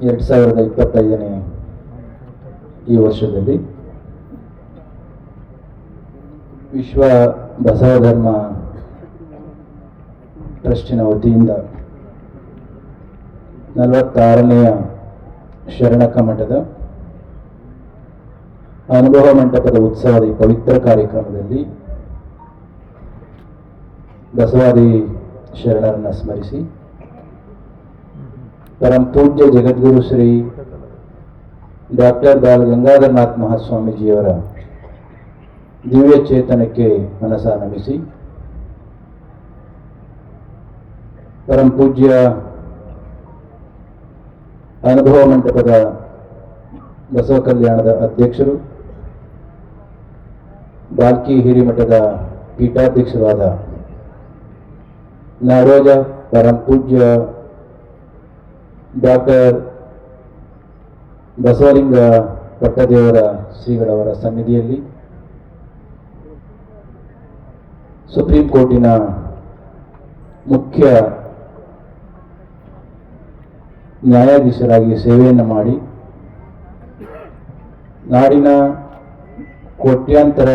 ಎರಡು ಸಾವಿರದ ಇಪ್ಪತ್ತೈದನೇ ಈ ವರ್ಷದಲ್ಲಿ ವಿಶ್ವ ಬಸವ ಧರ್ಮ ಟ್ರಸ್ಟಿನ ವತಿಯಿಂದ ನಲವತ್ತಾರನೆಯ ಶರಣಕ ಮಠದ ಅನುಭವ ಮಂಟಪದ ಉತ್ಸವದ ಪವಿತ್ರ ಕಾರ್ಯಕ್ರಮದಲ್ಲಿ ಬಸವಾದಿ ಶರಣರನ್ನು ಸ್ಮರಿಸಿ ಪರಂ ಪೂಜ್ಯ ಜಗದ್ಗುರು ಶ್ರೀ ಡಾಕ್ಟರ್ ಬಾಲ ಗಂಗಾಧರನಾಥ್ ಮಹಾಸ್ವಾಮೀಜಿಯವರ ದಿವ್ಯ ಚೇತನಕ್ಕೆ ಮನಸ ನಮಿಸಿ ಪರಂ ಪೂಜ್ಯ ಅನುಭವ ಮಂಟಪದ ಬಸವ ಕಲ್ಯಾಣದ ಅಧ್ಯಕ್ಷರು, ಬಾಲ್ಕಿ ಹಿರಿಮಠದ ಪೀಠಾಧ್ಯಕ್ಷರಾದ ನಾಡೋಜ ಪರಂ ಪೂಜ್ಯ ಡಾಕ್ಟರ್ ಬಸವಲಿಂಗ ಪಟ್ಟದೇವರ ಶ್ರೀಗಳವರ ಸನ್ನಿಧಿಯಲ್ಲಿ ಸುಪ್ರೀಂ ಕೋರ್ಟಿನ ಮುಖ್ಯ ನ್ಯಾಯಾಧೀಶರಾಗಿ ಸೇವೆಯನ್ನು ಮಾಡಿ ನಾಡಿನ ಕೋಟ್ಯಾಂತರ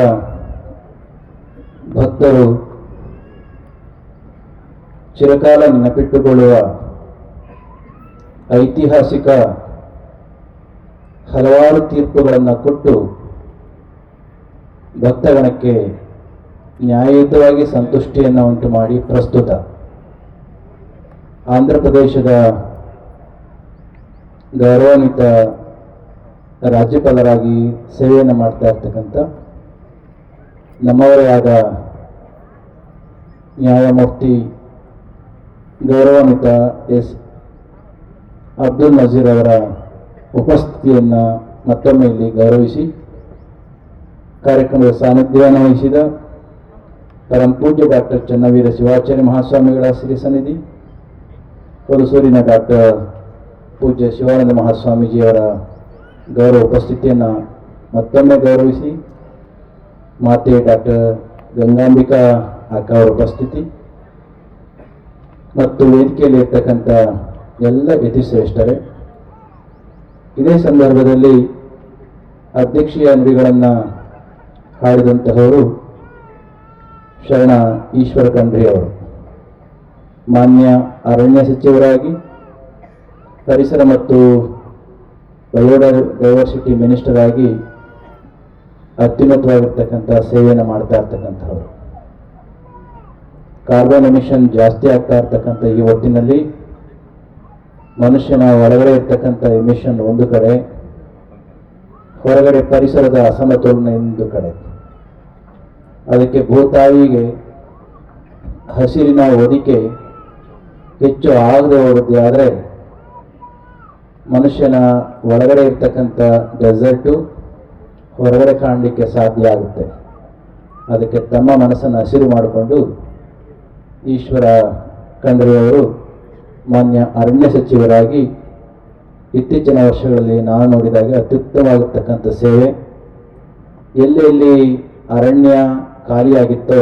ಭಕ್ತರು ಚಿರಕಾಲ ನೆನಪಿಟ್ಟುಕೊಳ್ಳುವ ಐತಿಹಾಸಿಕ ಹಲವಾರು ತೀರ್ಪುಗಳನ್ನು ಕೊಟ್ಟು ಭಕ್ತಗಣಕ್ಕೆ ನ್ಯಾಯಯುತವಾಗಿ ಸಂತುಷ್ಟಿಯನ್ನು ಉಂಟು ಮಾಡಿ ಪ್ರಸ್ತುತ. ಆಂಧ್ರ ಪ್ರದೇಶದ ಗೌರವಾನ್ವಿತ ರಾಜ್ಯಪಾಲರಾಗಿ ಸೇವೆಯನ್ನು ಮಾಡ್ತಾ ಇರ್ತಕ್ಕಂಥ ನಮ್ಮವರೇ ಆದ ನ್ಯಾಯಮೂರ್ತಿ ಗೌರವಾನ್ವಿತ ಎಸ್. ಅಬ್ದುಲ್ ನಜೀರ್ ಅವರ ಉಪಸ್ಥಿತಿಯನ್ನು ಮತ್ತೊಮ್ಮೆ ಇಲ್ಲಿ ಗೌರವಿಸಿ, ಕಾರ್ಯಕ್ರಮದ ಸಾನ್ನಿಧ್ಯವನ್ನು ವಹಿಸಿದ ಪರಂ ಪೂಜ್ಯ ಡಾಕ್ಟರ್ ಚನ್ನವೀರ ಶಿವಾಚಾರ್ಯ ಮಹಾಸ್ವಾಮಿಗಳ ಶ್ರೀ ಸನ್ನಿಧಿ, ಹೊಲಸೂರಿನ ಡಾಕ್ಟರ್ ಪೂಜ್ಯ ಶಿವಾನಂದ ಮಹಾಸ್ವಾಮೀಜಿಯವರ ಗೌರವ ಉಪಸ್ಥಿತಿಯನ್ನು ಮತ್ತೊಮ್ಮೆ ಗೌರವಿಸಿ, ಮಾತೆ ಡಾಕ್ಟರ್ ಗಂಗಾಂಬಿಕಾ ಅಕ್ಕ ಅವರ ಉಪಸ್ಥಿತಿ ಮತ್ತು ವೇದಿಕೆಯಲ್ಲಿ ಇರ್ತಕ್ಕಂಥ ಎಲ್ಲ ಯತಿಶ್ರೇಷ್ಠರೇ ಇದೇ ಸಂದರ್ಭದಲ್ಲಿ ಅಧ್ಯಕ್ಷೀಯ ನುಡಿಗಳನ್ನು ಹಾಡಿದಂತಹವರು ಶರಣ ಈಶ್ವರ ಖಂಡ್ರೆ ಅವರು. ಮಾನ್ಯ ಅರಣ್ಯ ಸಚಿವರಾಗಿ, ಪರಿಸರ ಮತ್ತು ಬಯೋಡೈವರ್ಸಿಟಿ ಮಿನಿಸ್ಟರ್ ಆಗಿ ಅತ್ಯುನ್ನತವಾಗಿರ್ತಕ್ಕಂಥ ಸೇವೆಯನ್ನು ಮಾಡ್ತಾ ಇರ್ತಕ್ಕಂಥವ್ರು. ಕಾರ್ಬನ್ ಎಮಿಷನ್ ಜಾಸ್ತಿ ಆಗ್ತಾ ಇರ್ತಕ್ಕಂಥ ಈ ಹೊತ್ತಿನಲ್ಲಿ ಮನುಷ್ಯನ ಒಳಗಡೆ ಇರ್ತಕ್ಕಂಥ ಎಮಿಷನ್ ಒಂದು ಕಡೆ, ಹೊರಗಡೆ ಪರಿಸರದ ಅಸಮತೋಲನ ಒಂದು ಕಡೆ. ಅದಕ್ಕೆ ಭೂತಾಯಿಗೆ ಹಸಿರಿನ ಒದಿಕೆ ಹೆಚ್ಚು ಆಗದೆ ಹೋಗುತ್ತೆ. ಆದರೆ ಮನುಷ್ಯನ ಒಳಗಡೆ ಇರ್ತಕ್ಕಂಥ ಡೆಸರ್ಟು ಹೊರಗಡೆ ಕಾಣಲಿಕ್ಕೆ ಸಾಧ್ಯ ಆಗುತ್ತೆ. ಅದಕ್ಕೆ ತಮ್ಮ ಮನಸ್ಸನ್ನು ಹಸಿರು ಮಾಡಿಕೊಂಡು ಈಶ್ವರ ಖಂಡ್ರೆಯವರು ಮಾನ್ಯ ಅರಣ್ಯ ಸಚಿವರಾಗಿ ಇತ್ತೀಚಿನ ವರ್ಷಗಳಲ್ಲಿ ನಾನು ನೋಡಿದಾಗ ಅತ್ಯುತ್ತಮವಾಗಿರ್ತಕ್ಕಂಥ ಸೇವೆ. ಎಲ್ಲಿ ಎಲ್ಲಿ ಅರಣ್ಯ ಖಾಲಿಯಾಗಿತ್ತೋ,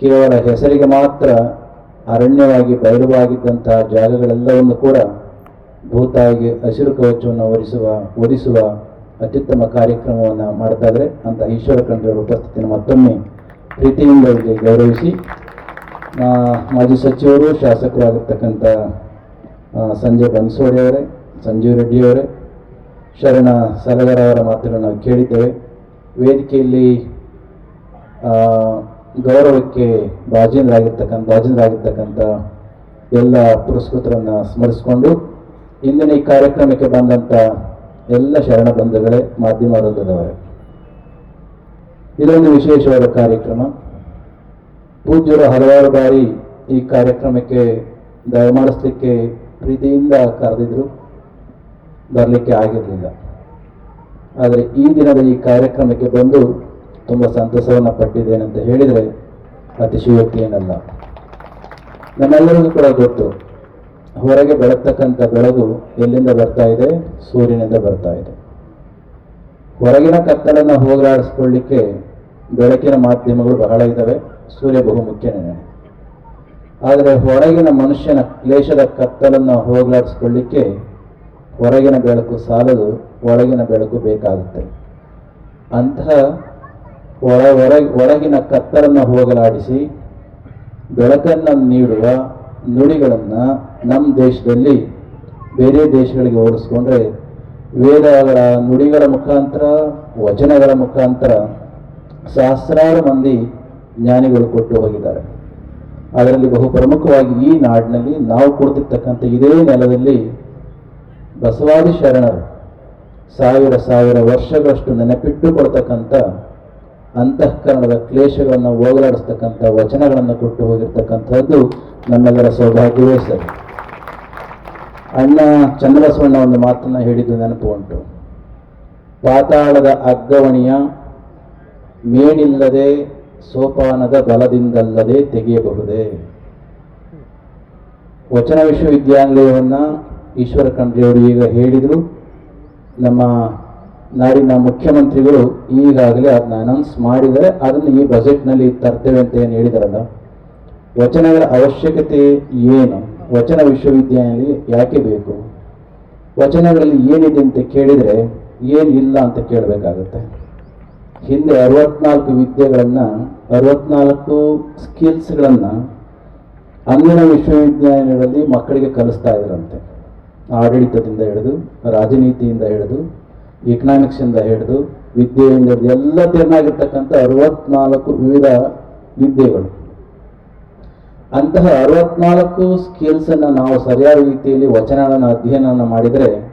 ಕೇವಲ ಹೆಸರಿಗೆ ಮಾತ್ರ ಅರಣ್ಯವಾಗಿ ಬಯಲುವಾಗಿದ್ದಂತಹ ಜಾಗಗಳೆಲ್ಲವನ್ನು ಕೂಡ ಭೂತಾಯಿಗೆ ಹಸಿರು ಕವಚವನ್ನು ಒರಿಸುವ ಒದಿಸುವ ಅತ್ಯುತ್ತಮ ಕಾರ್ಯಕ್ರಮವನ್ನು ಮಾಡ್ತಾ ಇದ್ದಾರೆ. ಅಂತ ಈಶ್ವರ ಖಂಡ್ರವರ ಉಪಸ್ಥಿತಿಯನ್ನು ಮತ್ತೊಮ್ಮೆ ಪ್ರೀತಿಯಿಂದ ಗೌರವಿಸಿ ಮಾಜಿ ಸಚಿವರು ಶಾಸಕರು ಆಗಿರ್ತಕ್ಕಂಥ ಆ, ಸಂಜಯ್ ಬನ್ಸೋಡಿ ಅವರೇ ಸಂಜೀವ್ ರೆಡ್ಡಿ ಅವರೇ ಶರಣ ಸಲಗರ ಅವರ ಮಾತುಗಳನ್ನು ನಾವು ಕೇಳಿದ್ದೇವೆ. ವೇದಿಕೆಯಲ್ಲಿ ಗೌರವಕ್ಕೆ ಭಾಜನರಾಗಿರ್ತಕ್ಕಂಥ ಭಾಜನರಾಗಿರ್ತಕ್ಕಂಥ ಎಲ್ಲ ಪುರಸ್ಕೃತರನ್ನು ಸ್ಮರಿಸಿಕೊಂಡು ಇಂದಿನ ಈ ಕಾರ್ಯಕ್ರಮಕ್ಕೆ ಬಂದಂಥ ಎಲ್ಲ ಶರಣ ಬಂಧುಗಳೇ ಮಾಧ್ಯಮ ವೃಂದದವರೇ. ಇದೊಂದು ವಿಶೇಷವಾದ ಕಾರ್ಯಕ್ರಮ. ಪೂಜ್ಯರು ಹಲವಾರು ಬಾರಿ ಈ ಕಾರ್ಯಕ್ರಮಕ್ಕೆ ದಯಮಾಡಿಸ್ಲಿಕ್ಕೆ ಪ್ರೀತಿಯಿಂದ ಕರೆದಿದ್ರು. ಬರಲಿಕ್ಕೆ ಆಗಿರಲಿಲ್ಲ. ಆದರೆ ಈ ದಿನದ ಈ ಕಾರ್ಯಕ್ರಮಕ್ಕೆ ಬಂದು ತುಂಬ ಸಂತಸವನ್ನು ಪಟ್ಟಿದ್ದೇನೆ ಅಂತ ಹೇಳಿದರೆ ಅತಿಶಯೋಕ್ತಿ ಏನಲ್ಲ. ನಮ್ಮೆಲ್ಲರಿಗೂ ಕೂಡ ಗೊತ್ತು. ಹೊರಗೆ ಬೆಳಗ್ತಕ್ಕಂಥ ಬೆಳಗು ಎಲ್ಲಿಂದ ಬರ್ತಾ ಇದೆ? ಸೂರ್ಯನಿಂದ ಬರ್ತಾ ಇದೆ. ಹೊರಗಿನ ಕತ್ತಲನ್ನು ಹೋಗಲಾಡಿಸ್ಕೊಳ್ಳಿಕ್ಕೆ ಬೆಳಕಿನ ಮಾಧ್ಯಮಗಳು ಬಹಳ ಇದ್ದಾವೆ ಸೂರ್ಯ ಬಹು ಮುಖ್ಯನೇ ಆದರೆ ಹೊರಗಿನ ಮನುಷ್ಯನ ಕ್ಲೇಶದ ಕತ್ತಲನ್ನು ಹೋಗಲಾಡಿಸ್ಕೊಳ್ಳಿಕ್ಕೆ ಹೊರಗಿನ ಬೆಳಕು ಸಾಲದು, ಒಳಗಿನ ಬೆಳಕು ಬೇಕಾಗುತ್ತೆ. ಅಂತಹ ಒಳ ಒಳಗಿನ ಕತ್ತಲನ್ನು ಹೋಗಲಾಡಿಸಿ ಬೆಳಕನ್ನು ನೀಡುವ ನುಡಿಗಳನ್ನು ನಮ್ಮ ದೇಶದಲ್ಲಿ ಬೇರೆ ದೇಶಗಳಿಗೆ ಹೋಲಿಸ್ಕೊಂಡ್ರೆ ವೇದಗಳ ನುಡಿಗಳ ಮುಖಾಂತರ, ವಚನಗಳ ಮುಖಾಂತರ ಸಹಸ್ರಾರು ಮಂದಿ ಜ್ಞಾನಿಗಳು ಕೊಟ್ಟು ಹೋಗಿದ್ದಾರೆ. ಅದರಲ್ಲಿ ಬಹು ಪ್ರಮುಖವಾಗಿ ಈ ನಾಡಿನಲ್ಲಿ ನಾವು ಕೊಡ್ತಿರ್ತಕ್ಕಂಥ ಇದೇ ನೆಲದಲ್ಲಿ ಬಸವಾದಿ ಶರಣರು ಸಾವಿರ ಸಾವಿರ ವರ್ಷಗಳಷ್ಟು ನೆನಪಿಟ್ಟು ಕೊಡ್ತಕ್ಕಂಥ ಅಂತಃಕರಣದ ಕ್ಲೇಶಗಳನ್ನು ಹೋಗಲಾಡಿಸ್ತಕ್ಕಂಥ ವಚನಗಳನ್ನು ಕೊಟ್ಟು ಹೋಗಿರ್ತಕ್ಕಂಥದ್ದು ನಮ್ಮೆಲ್ಲರ ಸೌಭಾಗ್ಯವೇ ಸರಿ. ಅಣ್ಣ ಚಂದ್ರಬಸವಣ್ಣ ಒಂದು ಮಾತನ್ನು ಹೇಳಿದ್ದು ನೆನಪು ಉಂಟು. ಪಾತಾಳದ ಅಗ್ಗವಣಿಯ ಮೇಣಿಲ್ಲದೆ ಸೋಪಾನದ ಬಲದಿಂದಲ್ಲದೆ ತೆಗೆಯಬಹುದೇ? ವಚನ ವಿಶ್ವವಿದ್ಯಾಲಯವನ್ನು ಈಶ್ವರ ಖಂಡ್ರೆಯವರು ಈಗ ಹೇಳಿದರು. ನಮ್ಮ ನಾಡಿನ ಮುಖ್ಯಮಂತ್ರಿಗಳು ಈಗಾಗಲೇ ಅದನ್ನ ಅನೌನ್ಸ್ ಮಾಡಿದರೆ ಅದನ್ನು ಈ ಬಜೆಟ್ನಲ್ಲಿ ತರ್ತೇವೆ ಅಂತ ಏನು ಹೇಳಿದಾರಲ್ಲ? ವಚನಗಳ ಅವಶ್ಯಕತೆ ಏನು? ವಚನ ವಿಶ್ವವಿದ್ಯಾಲಯ ಯಾಕೆ ಬೇಕು? ವಚನಗಳಲ್ಲಿ ಏನಿದೆ ಅಂತ ಕೇಳಿದರೆ ಏನಿಲ್ಲ ಅಂತ ಕೇಳಬೇಕಾಗುತ್ತೆ. ಹಿಂದೆ ಅರವತ್ನಾಲ್ಕು ವಿದ್ಯೆಗಳನ್ನು, ಅರವತ್ನಾಲ್ಕು ಸ್ಕಿಲ್ಸ್ಗಳನ್ನು ಅಂದಿನ ವಿಶ್ವವಿದ್ಯಾಲಯಗಳಲ್ಲಿ ಮಕ್ಕಳಿಗೆ ಕಲಿಸ್ತಾ ಇದ್ರಂತೆ. ಆಡಳಿತದಿಂದ ಹಿಡಿದು, ರಾಜನೀತಿಯಿಂದ ಹಿಡಿದು ಎಕನಾಮಿಕ್ಸಿಂದ ಹಿಡಿದು, ವಿದ್ಯೆಯಿಂದ ಹಿಡಿದು ಎಲ್ಲ ತೆರನಾಗಿರ್ತಕ್ಕಂಥ ಅರವತ್ನಾಲ್ಕು ವಿವಿಧ ವಿದ್ಯೆಗಳು. ಅಂತಹ ಅರವತ್ನಾಲ್ಕು ಸ್ಕಿಲ್ಸನ್ನು ನಾವು ಸರಿಯಾದ ರೀತಿಯಲ್ಲಿ ವಚನಗಳನ್ನು ಅಧ್ಯಯನ ಮಾಡಿದರೆ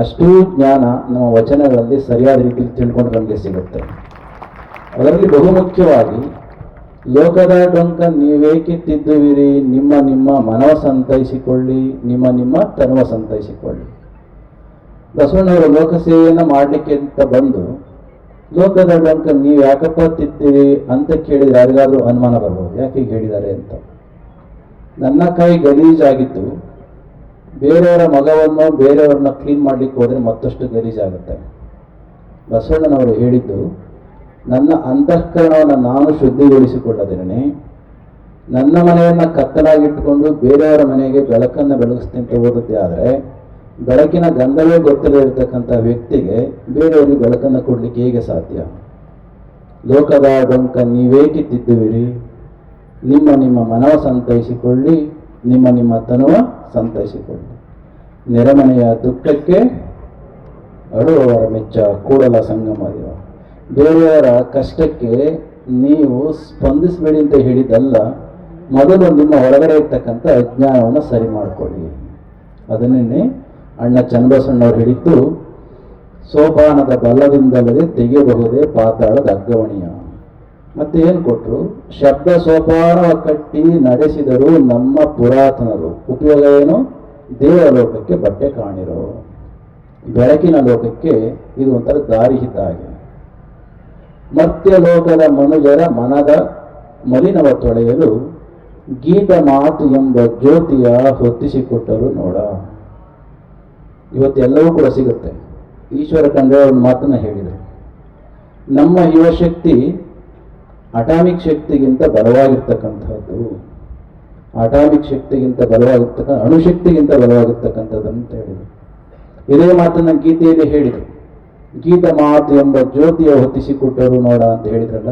ಅಷ್ಟೂ ಜ್ಞಾನ ನಮ್ಮ ವಚನಗಳಲ್ಲಿ ಸರಿಯಾದ ರೀತಿಯಲ್ಲಿ ತಿಳ್ಕೊಂಡು ನಮಗೆ ಸಿಗುತ್ತೆ. ಅದರಲ್ಲಿ ಬಹುಮುಖ್ಯವಾಗಿ ಲೋಕದ ಡೊಂಕ ನೀವೇಕೆ ತಿದ್ದುವಿರಿ? ನಿಮ್ಮ ನಿಮ್ಮ ಮನವ ಸಂತೈಸಿಕೊಳ್ಳಿ, ನಿಮ್ಮ ನಿಮ್ಮ ತನುವ ಸಂತೈಸಿಕೊಳ್ಳಿ. ಬಸವಣ್ಣವರು ಲೋಕಸೇವೆಯನ್ನು ಮಾಡಲಿಕ್ಕೆ ಅಂತ ಬಂದು, ಲೋಕದ ಡೊಂಕ ನೀವು ಯಾಕಪ್ಪ ತಿದ್ದಿರಿ ಅಂತ ಕೇಳಿದರೆ ಯಾರಿಗಾದರೂ ಅನುಮಾನ ಬರ್ಬೋದು. ಯಾಕೆ ಹೇಳಿದ್ದಾರೆ ಅಂತ. ನನ್ನ ಕೈ ಗಲೀಜಾಗಿದ್ದು ಬೇರೆಯವರ ಮಗವನ್ನು ಬೇರೆಯವ್ರನ್ನ ಕ್ಲೀನ್ ಮಾಡ್ಲಿಕ್ಕೆ ಹೋದರೆ ಮತ್ತಷ್ಟು ಗಲೀಜಾಗುತ್ತೆ ಬಸವಣ್ಣನವರು ಹೇಳಿದ್ದು, ನನ್ನ ಅಂತಃಕರಣವನ್ನು ನಾನು ಶುದ್ಧಿಗೊಳಿಸಿಕೊಳ್ಳದೇನೆ ನನ್ನ ಮನೆಯನ್ನ ಕತ್ತಲಾಗಿಟ್ಟುಕೊಂಡು ಬೇರೆಯವರ ಮನೆಗೆ ಬೆಳಕನ್ನು ಬೆಳಗಿಸ್ತೀನಿ ಅಂತ ಓದುತ್ತೆ ಆದರೆ, ಬೆಳಕಿನ ಗಂಧವೇ ಗೊತ್ತದೇ ಇರತಕ್ಕಂಥ ವ್ಯಕ್ತಿಗೆ ಬೇರೆಯವರಿಗೆ ಬೆಳಕನ್ನು ಕೊಡಲಿಕ್ಕೆ ಹೇಗೆ ಸಾಧ್ಯ? ಲೋಕದ ಡೊಂಕ ನೀವೇಕೆ ತಿದ್ದುವಿರಿ ನಿಮ್ಮ ನಿಮ್ಮ ಮನವ ಸಂತೈಸಿಕೊಳ್ಳಿ, ನಿಮ್ಮ ನಿಮ್ಮ ತನುವ ಸಂತೈಸಿಕೊಳ್ಳಿ ನೆರೆಮನೆಯ ದುಃಖಕ್ಕೆ ಅಳುವವರ ಮೆಚ್ಚ ಕೂಡಲ ಸಂಗಮ ದೇವ ಬೇರೆಯವರ ಕಷ್ಟಕ್ಕೆ ನೀವು ಸ್ಪಂದಿಸಬೇಡಿ ಅಂತ ಹೇಳಿದ್ದಲ್ಲ, ಮೊದಲು ನಿಮ್ಮ ಒಳಗಡೆ ಇರ್ತಕ್ಕಂಥ ಅಜ್ಞಾನವನ್ನು ಸರಿ ಮಾಡಿಕೊಳ್ಳಿ. ಅದನ್ನೇ ಅಣ್ಣ ಚನ್ನಬಸಣ್ಣವ್ರು ಹೇಳಿದ್ದು, ಸೋಪಾನದ ಬಲದಿಂದಲ್ಲದೆ ತೆಗೆಯಬಹುದೇ ಪಾತಾಳದ ಅಗ್ಗವಣಿಯ. ಮತ್ತೆ ಏನು ಕೊಟ್ಟರು ಶಬ್ದ ಸೋಪಾನ ಕಟ್ಟಿ ನಡೆಸಿದರು ನಮ್ಮ ಪುರಾತನರು. ಉಪಯೋಗ ಏನು? ದೇವಲೋಕಕ್ಕೆ ಬಟ್ಟೆ ಕಾಣಿರೋ. ಬೆಳಕಿನ ಲೋಕಕ್ಕೆ ಇದು ಒಂಥರ ದಾರಿ ಆಗಿದೆ ಮತ್ತೆ ಮರ್ತ್ಯಲೋಕದ ಮನುಜರ ಮನದ ಮಲಿನವ ತೊಳೆಯಲು ಗೀತ ಮಾತು ಎಂಬ ಜ್ಯೋತಿಯ ಹೊತ್ತಿಸಿಕೊಟ್ಟರು ನೋಡ. ಇವತ್ತೆಲ್ಲವೂ ಕೂಡ ಸಿಗುತ್ತೆ. ಈಶ್ವರ ಕಂಡ್ರೆ ಒಂದು ಮಾತನ್ನ ಹೇಳಿದರು. ನಮ್ಮ ಯುವಶಕ್ತಿ ಅಟಾಮಿಕ್ ಶಕ್ತಿಗಿಂತ ಬಲವಾಗಿರ್ತಕ್ಕಂಥದ್ದು. ಅಟಾಮಿಕ್ ಶಕ್ತಿಗಿಂತ ಬಲವಾಗಿರ್ತಕ್ಕ, ಅಣುಶಕ್ತಿಗಿಂತ ಬಲವಾಗಿರ್ತಕ್ಕಂಥದ್ದು ಅಂತ ಹೇಳಿದರು. ಇದೇ ಮಾತನ್ನ ಗೀತೆಯಲ್ಲಿ ಹೇಳಿದರು ಗೀತ ಮಾತು ಎಂಬ ಜ್ಯೋತಿಯ ಹೊತ್ತಿಸಿಕೊಟ್ಟರು ನೋಡ ಅಂತ ಹೇಳಿದ್ರಲ್ಲ?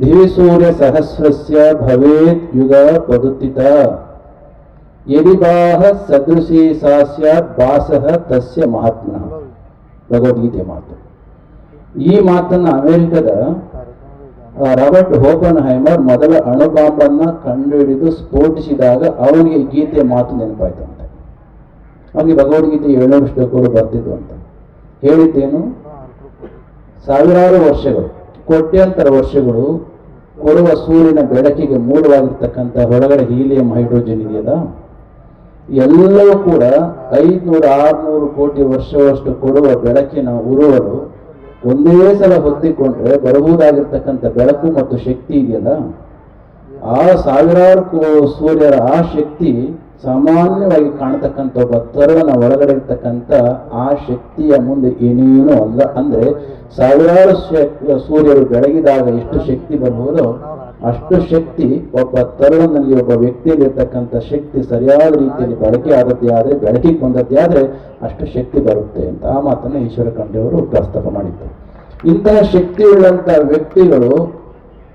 ದಿವಿಸೂರ್ಯ ಸಹಸ್ರಸ್ಯ ಭವೇತ್ ಯುಗ ಪದುತ್ತಿತ ಬಾಹ ಸದೃಶಿ ಸಾಸ್ಯ ಬಾಸಹ ಬಾಸಃ ತಸ್ಯ ಮಹಾತ್ಮ ಭಗವದ್ಗೀತೆ ಮಾತು. ಈ ಮಾತನ್ನ ಅಮೆರಿಕದ ರಾಬರ್ಟ್ ಹೋಪನ್ ಹೈಮರ್ ಮೊದಲ ಅಣುಬಾಂಬನ್ನ ಕಂಡುಹಿಡಿದು ಸ್ಫೋಟಿಸಿದಾಗ ಅವನಿಗೆ ಗೀತೆ ಮಾತು ಮಾತು ನೆನಪಾಯ್ತಂತೆ ಅವನಿಗೆ ಭಗವದ್ಗೀತೆ ಏಳ್ನೂರು ಶ್ಲೋಕಗಳು ಬರ್ತಿದ್ವು ಅಂತ. ಹೇಳಿದ್ದೇನು? ಸಾವಿರಾರು ವರ್ಷಗಳು, ಕೋಟ್ಯಾಂತರ ವರ್ಷಗಳು ಕೊಡುವ ಸೂರ್ಯನ ಬೆಳಕಿಗೆ ಮೂಲವಾಗಿರ್ತಕ್ಕಂಥ ಹೊರಗಡೆ ಹೀಲಿಯಂ ಹೈಡ್ರೋಜನ್ ಇದೆಯಲ್ಲ? ಎಲ್ಲವೂ ಕೂಡ ಐದುನೂರ ಆರುನೂರು ಕೋಟಿ ವರ್ಷವಷ್ಟು ಕೊಡುವ ಬೆಳಕಿನ ಉರುವಲು ಒಂದೇ ಸಲ ಹೊತ್ತಿಕೊಂಡ್ರೆ ಬರಬಹುದಾಗಿರ್ತಕ್ಕಂಥ ಬೆಳಕು ಮತ್ತು ಶಕ್ತಿ ಇದೆಯಲ್ಲ? ಆ ಸಾವಿರಾರು ಸೂರ್ಯರ ಆ ಶಕ್ತಿ ಸಾಮಾನ್ಯವಾಗಿ ಕಾಣತಕ್ಕಂಥ ಒಬ್ಬ ತರುಣನ ಒಳಗಡೆ ಇರ್ತಕ್ಕಂಥ ಆ ಶಕ್ತಿಯ ಮುಂದೆ ಏನೇನೂ ಅಲ್ಲ. ಅಂದ್ರೆ ಸಾವಿರಾರು ಸೂರ್ಯರು ಬೆಳಗಿದಾಗ ಎಷ್ಟು ಶಕ್ತಿ ಬರಬಹುದೋ ಅಷ್ಟು ಶಕ್ತಿ ಒಬ್ಬ ತರುಣನಲ್ಲಿ ಒಬ್ಬ ವ್ಯಕ್ತಿಯಲ್ಲಿ ಇರ್ತಕ್ಕಂಥ ಶಕ್ತಿ ಸರಿಯಾದ ರೀತಿಯಲ್ಲಿ ಬಳಕೆ ಆದದ್ದೇ ಆದರೆ, ಬೆಳಕಿಗೆ ಬಂದದ್ದೇ ಆದರೆ ಅಷ್ಟು ಶಕ್ತಿ ಬರುತ್ತೆ ಅಂತ ಆ ಮಾತನ್ನು ಈಶ್ವರ ಕಂಡೆಯವರು ಪ್ರಸ್ತಾಪ ಮಾಡಿದ್ದರು. ಇಂತಹ ಶಕ್ತಿಯುಳ್ಳಂತಹ ವ್ಯಕ್ತಿಗಳು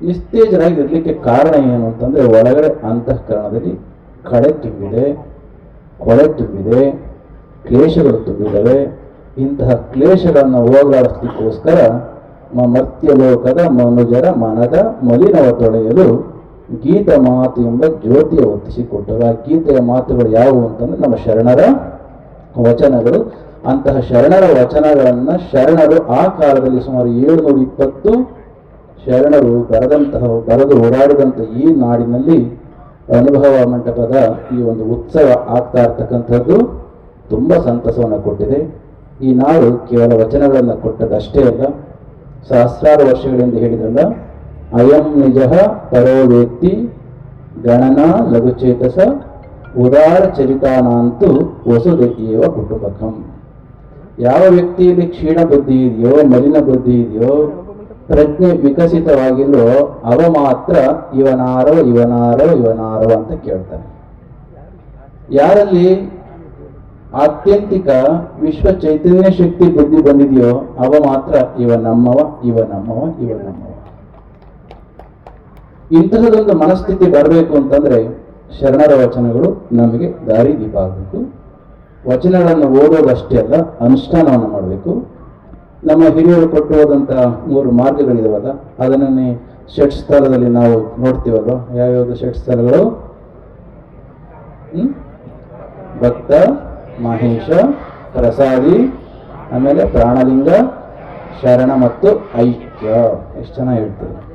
ನಿಸ್ತೇಜರಾಗಿ ಇರಲಿಕ್ಕೆ ಕಾರಣ ಏನು ಅಂತಂದ್ರೆ ಒಳಗಡೆ ಅಂತಃಕರಣದಲ್ಲಿ ಕಳೆ ತುಂಬಿದೆ, ಕೊಳೆ ತುಂಬಿದೆ, ಕ್ಲೇಶಗಳು ತುಂಬಿದವೆ ಇಂತಹ ಕ್ಲೇಶಗಳನ್ನು ಹೋಗಲಾಡಿಸ್ಲಿಕ್ಕೋಸ್ಕರ ಮ- ಮರ್ತ್ಯ ಲೋಕದ ಮನುಜರ ಮನದ ಮಲಿನವ ತೊಳೆಯಲು ಗೀತ ಮಾತು ಎಂಬ ಜ್ಯೋತಿಯ ಒತ್ತಿಸಿಕೊಟ್ಟರು. ಆ ಗೀತೆಯ ಮಾತುಗಳು ಯಾವುವು ಅಂತಂದ್ರೆ ನಮ್ಮ ಶರಣರ ವಚನಗಳು. ಅಂತಹ ಶರಣರ ವಚನಗಳನ್ನು ಶರಣರು ಆ ಕಾಲದಲ್ಲಿ ಸುಮಾರು ಏಳುನೂರ ಇಪ್ಪತ್ತು ಶರಣರು ಬರೆದಂತಹ, ಬರೆದು ಓಡಾಡಿದಂಥ ಈ ನಾಡಿನಲ್ಲಿ ಅನುಭವ ಮಂಟಪದ ಈ ಒಂದು ಉತ್ಸವ ಆಗ್ತಾ ಇರ್ತಕ್ಕಂಥದ್ದು ತುಂಬ ಸಂತಸವನ್ನು ಕೊಟ್ಟಿದೆ. ಈ ನಾಡು ಕೇವಲ ವಚನಗಳನ್ನು ಕೊಟ್ಟದಷ್ಟೇ ಅಲ್ಲ ಸಹಸ್ರಾರು ವರ್ಷಗಳಿಂದ ಹೇಳಿದ್ರಲ್ಲ, ಅಯಂ ನಿಜ ಪರೋ ಗಣನ ಲಘುಚೇತಸ ಉದಾರ ಚರಿತಾನಂತೂ ವಸುದೇವ ಕುಟುಂಬಕಂ. ಯಾವ ವ್ಯಕ್ತಿಯಲ್ಲಿ ಕ್ಷೀಣ ಬುದ್ಧಿ ಇದೆಯೋ, ಮಲಿನ ಬುದ್ಧಿ ಇದೆಯೋ, ಪ್ರಜ್ಞೆ ವಿಕಸಿತವಾಗಿಲ್ಲೋ, ಅವ ಮಾತ್ರ ಇವನಾರೋ ಇವನಾರೋ ಇವನಾರೋ ಅಂತ ಕೇಳ್ತಾನೆ. ಯಾರಲ್ಲಿ ಆತ್ಯಂತಿಕ ವಿಶ್ವ ಚೈತನ್ಯ ಶಕ್ತಿ ಬುದ್ಧಿ ಬಂದಿದೆಯೋ, ಅವ ಮಾತ್ರ ಇವ ನಮ್ಮವ ಇವ ನಮ್ಮವ ಇವ ನಮ್ಮವ. ಇಂತಹದೊಂದು ಮನಸ್ಥಿತಿ ಬರಬೇಕು ಅಂತಂದ್ರೆ ಶರಣರ ವಚನಗಳು ನಮಗೆ ದಾರಿ ದೀಪ ಆಗಬೇಕು ವಚನಗಳನ್ನು ಓದೋದಷ್ಟೇ ಅಲ್ಲ, ಅನುಷ್ಠಾನವನ್ನು ಮಾಡಬೇಕು. ನಮ್ಮ ಹಿರಿಯರು ಕೊಟ್ಟು ಹೋದಂಥ ಮೂರು ಮಾರ್ಗಗಳಿದಾವಲ್ಲ, ಅದನ್ನೇ ಷಟ್ ಸ್ಥಳದಲ್ಲಿ ನಾವು ನೋಡ್ತೀವಲ್ಲ ಯಾವ್ಯಾವ ಷಟ್ ಸ್ಥಳಗಳು? ಭಕ್ತ ಮಹೇಶ, ಪ್ರಸಾದಿ, ಆಮೇಲೆ ಪ್ರಾಣಲಿಂಗ, ಶರಣ ಮತ್ತು ಐಕ್ಯ. ಎಷ್ಟು ಚೆನ್ನಾಗಿ ಹೇಳ್ತಾರೆ?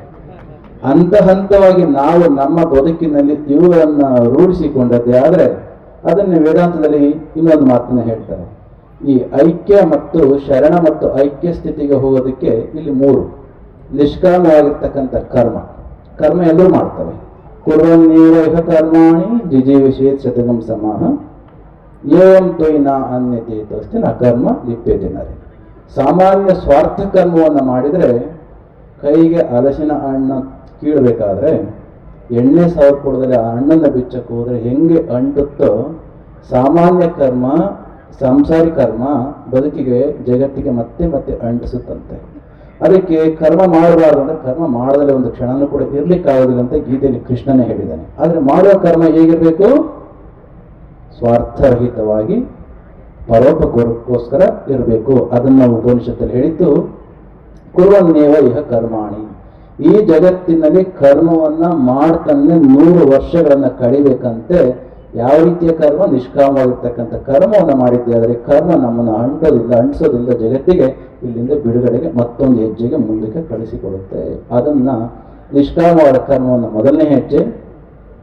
ಹಂತ ಹಂತವಾಗಿ ನಾವು ನಮ್ಮ ಬದುಕಿನಲ್ಲಿ ಇವುಗಳನ್ನು ರೂಢಿಸಿಕೊಂಡದ್ದೇ ಆದರೆ ಅದನ್ನು ವೇದಾಂತದಲ್ಲಿ ಇನ್ನೊಂದು ಮಾತನ್ನ ಹೇಳ್ತಾರೆ. ಈ ಐಕ್ಯ ಮತ್ತು ಶರಣ ಮತ್ತು ಐಕ್ಯ ಸ್ಥಿತಿಗೆ ಹೋಗೋದಕ್ಕೆ ಇಲ್ಲಿ ಮೂರು. ನಿಷ್ಕಾಮವಾಗಿರ್ತಕ್ಕಂಥ ಕರ್ಮ. ಕರ್ಮ ಎಲ್ಲರೂ ಮಾಡ್ತವೆ. ಕುರುವ ಇಹ ಕರ್ಮಾಣಿ, ಜಿಜೀವಿಷೇತ್ ಶತಕಂ ಸಮಾಹ. ಏವಂ ತೊಯ್ನ ಅನ್ಯತೆ ಇದ್ದಷ್ಟೇ ಆ ಕರ್ಮ ಲಿಪ್ಯತೆ ನರಿ ಸಾಮಾನ್ಯ ಸ್ವಾರ್ಥ ಕರ್ಮವನ್ನು ಮಾಡಿದರೆ ಕೈಗೆ ಹಲಸಿನ ಹಣ್ಣು ಕೀಳಬೇಕಾದ್ರೆ ಎಣ್ಣೆ ಸಾವಿರ ಕೊಡದಲ್ಲಿ ಆ ಹಣ್ಣನ್ನು ಬಿಚ್ಚಕ್ಕೆ ಹೋದ್ರೆ ಹೆಂಗೆ ಅಂಟುತ್ತೋ ಸಾಮಾನ್ಯ ಕರ್ಮ ಸಂಸಾರಿ ಕರ್ಮ ಬದುಕಿಗೆ, ಜಗತ್ತಿಗೆ ಮತ್ತೆ ಮತ್ತೆ ಅಂಟಿಸುತ್ತಂತೆ. ಅದಕ್ಕೆ ಕರ್ಮ ಮಾಡಬಾರ್ದು ಅಂದ್ರೆ ಕರ್ಮ ಮಾಡದಲ್ಲೇ ಒಂದು ಕ್ಷಣನೂ ಕೂಡ ಇರಲಿಕ್ಕಾಗೋದಿಲ್ಲ ಅಂತ ಗೀತೆಯಲ್ಲಿ ಕೃಷ್ಣನೇ ಹೇಳಿದ್ದಾನೆ. ಆದರೆ ಮಾಡುವ ಕರ್ಮ ಹೇಗಿರಬೇಕು? ಸ್ವಾರ್ಥರಹಿತವಾಗಿ ಪರೋಪಕೋಸ್ಕರ ಇರಬೇಕು. ಅದನ್ನು ಉಪನಿಷತ್ತಲ್ಲಿ ಹೇಳಿದ್ದು, ಕುರುವನ್ನೇವ ಇಹ ಕರ್ಮಾಣಿ. ಈ ಜಗತ್ತಿನಲ್ಲಿ ಕರ್ಮವನ್ನ ಮಾಡ್ತಾನೆ ನೂರು ವರ್ಷಗಳನ್ನು ಕಳಿಬೇಕಂತೆ, ಯಾವ ರೀತಿಯ ಕರ್ಮ? ನಿಷ್ಕಾಮವಾಗಿರ್ತಕ್ಕಂಥ ಕರ್ಮವನ್ನು ಮಾಡಿದ್ದೆ. ಆದರೆ ಕರ್ಮ ನಮ್ಮನ್ನು ಅಂಟೋದಿಲ್ಲ, ಅಂಟಿಸೋದಿಲ್ಲ. ಜಗತ್ತಿಗೆ ಇಲ್ಲಿಂದ ಬಿಡುಗಡೆಗೆ ಮತ್ತೊಂದು ಹೆಜ್ಜೆಗೆ ಮುಂದಕ್ಕೆ ಕಳಿಸಿಕೊಡುತ್ತೆ. ಅದನ್ನ ನಿಷ್ಕಾಮವಾದ ಕರ್ಮವನ್ನು ಮೊದಲನೇ ಹೆಜ್ಜೆ,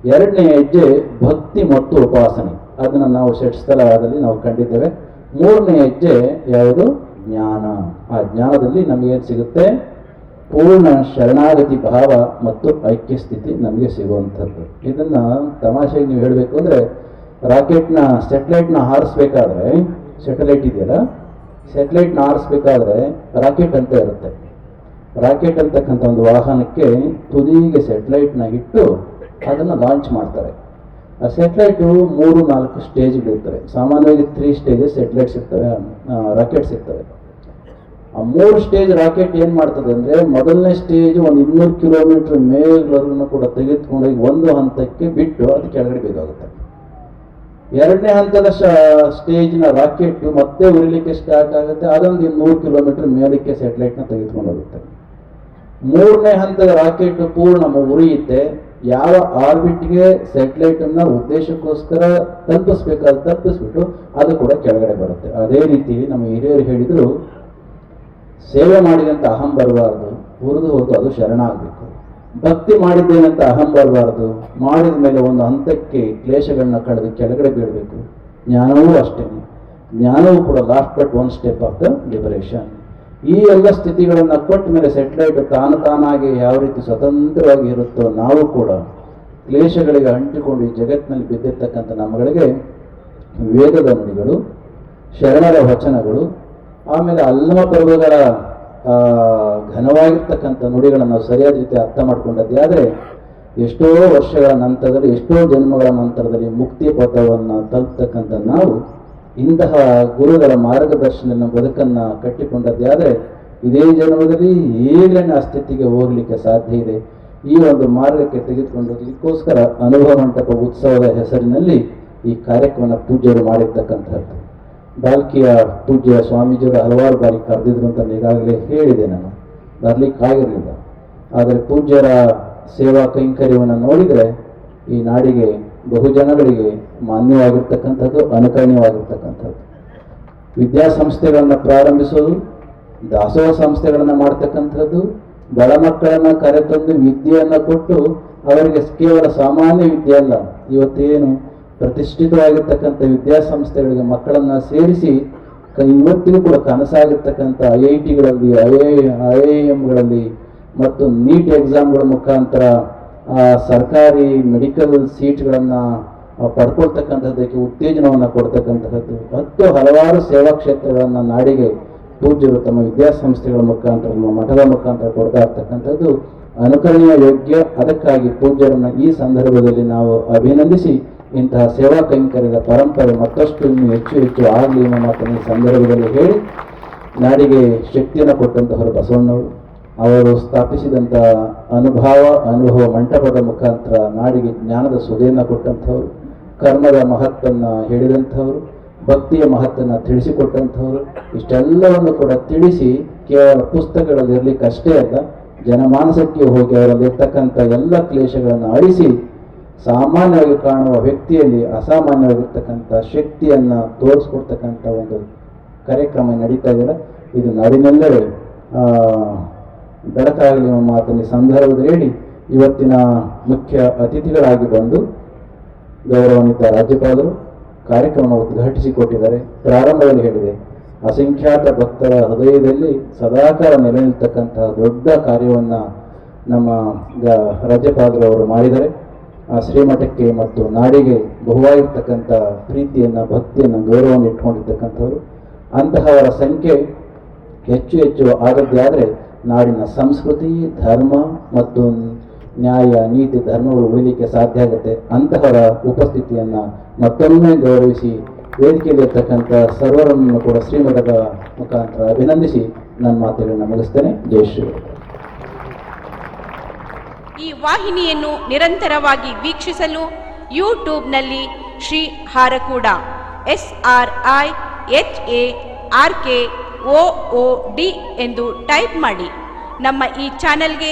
ಎರಡನೇ ಹೆಜ್ಜೆ ಭಕ್ತಿ ಮತ್ತು ಉಪಾಸನೆ. ಅದನ್ನು ನಾವು ಷಟ್ಸ್ಥಲದಲ್ಲಿ ನಾವು ಕಂಡಿದ್ದೇವೆ. ಮೂರನೇ ಹೆಜ್ಜೆ ಯಾವುದು? ಜ್ಞಾನ. ಆ ಜ್ಞಾನದಲ್ಲಿ ನಮಗೇನು ಸಿಗುತ್ತೆ? ಪೂರ್ಣ ಶರಣಾಗತಿ ಭಾವ ಮತ್ತು ಐಕ್ಯ ಸ್ಥಿತಿ ನಮಗೆ ಸಿಗುವಂಥದ್ದು. ಇದನ್ನು ತಮಾಷೆಗೆ ನೀವು ಹೇಳಬೇಕು ಅಂದರೆ, ರಾಕೆಟ್ನ ಸೆಟಲೈಟ್ನ ಹಾರಿಸ್ಬೇಕಾದ್ರೆ ಸೆಟಲೈಟ್ ಇದೆಯಲ್ಲ? ಸೆಟಲೈಟ್ನ ಹಾರಿಸ್ಬೇಕಾದ್ರೆ ರಾಕೆಟ್ ಅಂತ ಇರುತ್ತೆ. ರಾಕೆಟ್ ಅಂತಕ್ಕಂಥ ಒಂದು ವಾಹನಕ್ಕೆ ತುದಿಗೆ ಸೆಟಲೈಟ್ನ ಇಟ್ಟು ಅದನ್ನು ಲಾಂಚ್ ಮಾಡ್ತಾರೆ. ಸೆಟಲೈಟು ಮೂರು, ನಾಲ್ಕು ಸ್ಟೇಜ್ಗಳಿರ್ತವೆ ಸಾಮಾನ್ಯವಾಗಿ ತ್ರೀ ಸ್ಟೇಜಸ್ ಸೆಟ್ಲೈಟ್ಸ್ ಇರ್ತವೆ ರಾಕೆಟ್ಸ್ ಇರ್ತವೆ. ಆ ಮೂರು ಸ್ಟೇಜ್ ರಾಕೆಟ್ ಏನು ಮಾಡ್ತದೆ ಅಂದರೆ ಮೊದಲನೇ ಸ್ಟೇಜ್ ಒಂದು ಇನ್ನೂರು ಕಿಲೋಮೀಟರ್ ಮೇಲ್ವರೆಗೂ ಕೂಡ ತೆಗೆದುಕೊಂಡೋಗಿ ಒಂದು ಹಂತಕ್ಕೆ ಬಿಟ್ಟು ಅದು ಕೆಳಗಡೆ ಬೇಕಾಗುತ್ತೆ ಎರಡನೇ ಹಂತದ ಸ್ಟೇಜ್ನ ರಾಕೆಟ್ ಮತ್ತೆ ಉರಿಲಿಕ್ಕೆ ಸ್ಟಾರ್ಟ್ ಆಗುತ್ತೆ, ಅದೊಂದು ಇನ್ನೂರು ಕಿಲೋಮೀಟರ್ ಮೇಲಕ್ಕೆ ಸ್ಯಾಟಲೈಟ್ನ ತೆಗೆದುಕೊಂಡು ಹೋಗುತ್ತೆ. ಮೂರನೇ ಹಂತದ ರಾಕೆಟ್ ಪೂರ್ಣ ಉರಿಯುತ್ತೆ. ಯಾವ ಆರ್ಬಿಟ್ಗೆ ಸ್ಯಾಟಲೈಟ್ ಅನ್ನ ಉದ್ದೇಶಕ್ಕೋಸ್ಕರ ತಲುಪಿಸ್ಬೇಕಾದ್ರೆ ತಲುಪಿಸ್ಬಿಟ್ಟು ಅದು ಕೂಡ ಕೆಳಗಡೆ ಬರುತ್ತೆ. ಅದೇ ರೀತಿ ನಮ್ಮ ಹಿರಿಯರು ಹೇಳಿದ್ರು, ಸೇವೆ ಮಾಡಿದಂತ ಅಹಂ ಬರಬಾರ್ದು, ಹುರಿದು ಹೋದ ಅದು ಶರಣ ಆಗಬೇಕು. ಭಕ್ತಿ ಮಾಡಿದ್ದೇನಂತ ಅಹಂ ಬರಬಾರ್ದು, ಮಾಡಿದ ಮೇಲೆ ಒಂದು ಹಂತಕ್ಕೆ ಕ್ಲೇಶಗಳನ್ನ ಕಳೆದು ಕೆಳಗಡೆ ಬೀಳಬೇಕು. ಜ್ಞಾನವೂ ಅಷ್ಟೇ ಜ್ಞಾನವೂ ಕೂಡ last but one step of the liberation ಈ ಎಲ್ಲ ಸ್ಥಿತಿಗಳನ್ನು ಕೊಟ್ಟ ಮೇಲೆ ಸೆಟ್ಲೈಟ್ ತಾನು ತಾನಾಗಿ ಯಾವ ರೀತಿ ಸ್ವತಂತ್ರವಾಗಿ ಇರುತ್ತೋ ನಾವು ಕೂಡ ಕ್ಲೇಶಗಳಿಗೆ ಅಂಟಿಕೊಂಡು ಈ ಜಗತ್ತಿನಲ್ಲಿ ಬಿದ್ದಿರ್ತಕ್ಕಂಥ ನಮ್ಮಗಳಿಗೆ ವೇದದ ನುಡಿಗಳು, ಶರಣರ ವಚನಗಳು, ಆಮೇಲೆ ಅಲ್ಲಮ ಪರ್ವಗಳ ಘನವಾಗಿರ್ತಕ್ಕಂಥ ನುಡಿಗಳನ್ನು ಸರಿಯಾದ ರೀತಿ ಅರ್ಥ ಮಾಡಿಕೊಂಡದ್ದೇ ಆದರೆ ಎಷ್ಟೋ ವರ್ಷಗಳ ನಂತರದಲ್ಲಿ, ಎಷ್ಟೋ ಜನ್ಮಗಳ ನಂತರದಲ್ಲಿ ಮುಕ್ತಿ ಪಥವನ್ನು ತಲುಪ್ತಕ್ಕಂಥ ನಾವು ಇಂತಹ ಗುರುಗಳ ಮಾರ್ಗದರ್ಶನ ಬದುಕನ್ನು ಕಟ್ಟಿಕೊಂಡದ್ದೇ ಆದರೆ ಇದೇ ಜನ್ಮದಲ್ಲಿ ಆ ಸ್ಥಿತಿಗೆ ಹೋಗಲಿಕ್ಕೆ ಸಾಧ್ಯ ಇದೆ. ಈ ಒಂದು ಮಾರ್ಗಕ್ಕೆ ತೆಗೆದುಕೊಂಡು ಇದಕ್ಕೋಸ್ಕರ ಅನುಭವ ಮಂಟಪ ಉತ್ಸವದ ಹೆಸರಿನಲ್ಲಿ ಈ ಕಾರ್ಯಕ್ರಮನ ಪೂಜ್ಯರು ಮಾಡಿರ್ತಕ್ಕಂಥದ್ದು. ಬಾಲ್ಕಿಯ ಪೂಜ್ಯ ಸ್ವಾಮೀಜಿಯವರು ಹಲವಾರು ಬಾರಿ ಕರೆದಿದ್ರು ಅಂತ ಈಗಾಗಲೇ ಹೇಳಿದೆ ನಾನು. ಬರಲಿಕ್ಕಾಗಿರಲಿಲ್ಲ ಆದರೆ ಪೂಜ್ಯರ ಸೇವಾ ಕೈಂಕರ್ಯವನ್ನು ನೋಡಿದರೆ ಈ ನಾಡಿಗೆ ಬಹುಜನಗಳಿಗೆ ಮಾನ್ಯವಾಗಿರ್ತಕ್ಕಂಥದ್ದು, ಅನುಕರಣೀಯವಾಗಿರ್ತಕ್ಕಂಥದ್ದು. ವಿದ್ಯಾಸಂಸ್ಥೆಗಳನ್ನು ಪ್ರಾರಂಭಿಸೋದು, ದಾಸೋಹ ಸಂಸ್ಥೆಗಳನ್ನು ಮಾಡ್ತಕ್ಕಂಥದ್ದು, ಬಡ ಮಕ್ಕಳನ್ನು ಕರೆತಂದು ವಿದ್ಯೆಯನ್ನು ಕೊಟ್ಟು ಅವರಿಗೆ ಕೇವಲ ಸಾಮಾನ್ಯ ವಿದ್ಯೆ ಅಲ್ಲ, ಇವತ್ತೇನು ಪ್ರತಿಷ್ಠಿತವಾಗಿರ್ತಕ್ಕಂಥ ವಿದ್ಯಾಸಂಸ್ಥೆಗಳಿಗೆ ಮಕ್ಕಳನ್ನು ಸೇರಿಸಿ ಇವತ್ತಿಗೂ ಕೂಡ ಕನಸಾಗಿರ್ತಕ್ಕಂಥ ಐ ಐ ಟಿಗಳಲ್ಲಿ ಐ ಐ ಐ ಐ ಎಮ್ಗಳಲ್ಲಿ ಮತ್ತು ನೀಟ್ ಎಕ್ಸಾಮ್ಗಳ ಮುಖಾಂತರ ಸರ್ಕಾರಿ ಮೆಡಿಕಲ್ ಸೀಟ್ಗಳನ್ನು ಪಡ್ಕೊಳ್ತಕ್ಕಂಥದ್ದಕ್ಕೆ ಉತ್ತೇಜನವನ್ನು ಕೊಡ್ತಕ್ಕಂತಹದ್ದು. ಹತ್ತು ಹಲವಾರು ಸೇವಾ ಕ್ಷೇತ್ರಗಳನ್ನು ನಾಡಿಗೆ ಪೂಜ್ಯರು ತಮ್ಮ ವಿದ್ಯಾಸಂಸ್ಥೆಗಳ ಮುಖಾಂತರ ಮಠದ ಮುಖಾಂತರ ಕೊಡ್ತಾ ಇರ್ತಕ್ಕಂಥದ್ದು ಅನುಕರಣೀಯ ಯೋಗ್ಯ. ಅದಕ್ಕಾಗಿ ಪೂಜ್ಯರನ್ನು ಈ ಸಂದರ್ಭದಲ್ಲಿ ನಾವು ಅಭಿನಂದಿಸಿ ಇಂತಹ ಸೇವಾ ಕೈಂಕರ್ಯದ ಪರಂಪರೆ ಮತ್ತಷ್ಟು ಇನ್ನೂ ಹೆಚ್ಚು ಹೆಚ್ಚು ಆಗಲಿ ಎಂಬ ಮಾತನ್ನು ಈ ಸಂದರ್ಭದಲ್ಲಿ ಹೇಳಿ ನಾಡಿಗೆ ಶಕ್ತಿಯನ್ನು ಕೊಟ್ಟಂತಹವರು ಬಸವಣ್ಣವರು. ಅವರು ಸ್ಥಾಪಿಸಿದಂಥ ಅನುಭವ ಅನುಭವ ಮಂಟಪದ ಮುಖಾಂತರ ನಾಡಿಗೆ ಜ್ಞಾನದ ಸುದೆಯನ್ನು ಕೊಟ್ಟಂಥವ್ರು ಕರ್ಮದ ಮಹತ್ವನ್ನ ಹೇಳಿದಂಥವರು, ಭಕ್ತಿಯ ಮಹತ್ತನ್ನು ತಿಳಿಸಿಕೊಟ್ಟಂಥವ್ರು, ಇಷ್ಟೆಲ್ಲವನ್ನು ಕೂಡ ತಿಳಿಸಿ ಕೇವಲ ಪುಸ್ತಕಗಳಲ್ಲಿ ಇರಲಿಕ್ಕೆ ಅಷ್ಟೇ ಅಲ್ಲ, ಜನಮಾನಸಕ್ಕೆ ಹೋಗಿ ಅವರಲ್ಲಿರ್ತಕ್ಕಂಥ ಎಲ್ಲ ಕ್ಲೇಶಗಳನ್ನು ಅಳಿಸಿ, ಸಾಮಾನ್ಯವಾಗಿ ಕಾಣುವ ವ್ಯಕ್ತಿಯಲ್ಲಿ ಅಸಾಮಾನ್ಯವಾಗಿರ್ತಕ್ಕಂಥ ಶಕ್ತಿಯನ್ನು ತೋರಿಸ್ಕೊಡ್ತಕ್ಕಂಥ ಒಂದು ಕಾರ್ಯಕ್ರಮ ನಡೀತಾ ಇದೆ ಇದು ನಾಡಿನಲ್ಲೇ ಬೆಳಕಾಗಲಿ ಮಾತನ್ನು ಸಂದರ್ಭದಲ್ಲಿ ಹೇಳಿ, ಇವತ್ತಿನ ಮುಖ್ಯ ಅತಿಥಿಗಳಾಗಿ ಬಂದು ಗೌರವಾನ್ವಿತ ರಾಜ್ಯಪಾಲರು ಕಾರ್ಯಕ್ರಮ ಉದ್ಘಾಟಿಸಿಕೊಟ್ಟಿದ್ದಾರೆ. ಪ್ರಾರಂಭದಲ್ಲಿ ಹೇಳಿದೆ, ಅಸಂಖ್ಯಾತ ಭಕ್ತರ ಹೃದಯದಲ್ಲಿ ಸದಾಕಾಲ ನೆಲೆ ನಿಲ್ತಕ್ಕಂತಹ ದೊಡ್ಡ ಕಾರ್ಯವನ್ನು ನಮ್ಮ ರಾಜ್ಯಪಾಲರು ಅವರು ಮಾಡಿದ್ದಾರೆ. ಆ ಶ್ರೀಮಠಕ್ಕೆ ಮತ್ತು ನಾಡಿಗೆ ಬಹುವಾಗಿರ್ತಕ್ಕಂಥ ಪ್ರೀತಿಯನ್ನು, ಭಕ್ತಿಯನ್ನು, ಗೌರವವನ್ನು ಇಟ್ಕೊಂಡಿರ್ತಕ್ಕಂಥವ್ರು. ಅಂತಹವರ ಸಂಖ್ಯೆ ಹೆಚ್ಚು ಹೆಚ್ಚು ಆಗದ್ದೇ ಆದರೆ ನಾಡಿನ ಸಂಸ್ಕೃತಿ, ಧರ್ಮ ಮತ್ತು ನ್ಯಾಯ, ನೀತಿ, ಧರ್ಮಗಳು ಉಳಿಲಿಕ್ಕೆ ಸಾಧ್ಯ ಆಗುತ್ತೆ. ಅಂತಹವರ ಉಪಸ್ಥಿತಿಯನ್ನು ಮತ್ತೊಮ್ಮೆ ಗೌರವಿಸಿ ವೇದಿಕೆಯಲ್ಲಿರ್ತಕ್ಕಂಥ ಸರ್ವರನ್ನು ಕೂಡ ಶ್ರೀಮಠದ ಮುಖಾಂತರ ಅಭಿನಂದಿಸಿ ನನ್ನ ಮಾತುಗಳನ್ನು ಮುಗಿಸ್ತೇನೆ. ಜೈ ಶ್ರೀ ಈ ವಾಹಿನಿಯನ್ನು ನಿರಂತರವಾಗಿ ವೀಕ್ಷಿಸಲು ಯೂಟ್ಯೂಬ್ನಲ್ಲಿ Shri Harakuda, S R I H A R K O D ಎಂದು ಟೈಪ್ ಮಾಡಿ. ನಮ್ಮ ಈ ಚಾನೆಲ್ಗೆ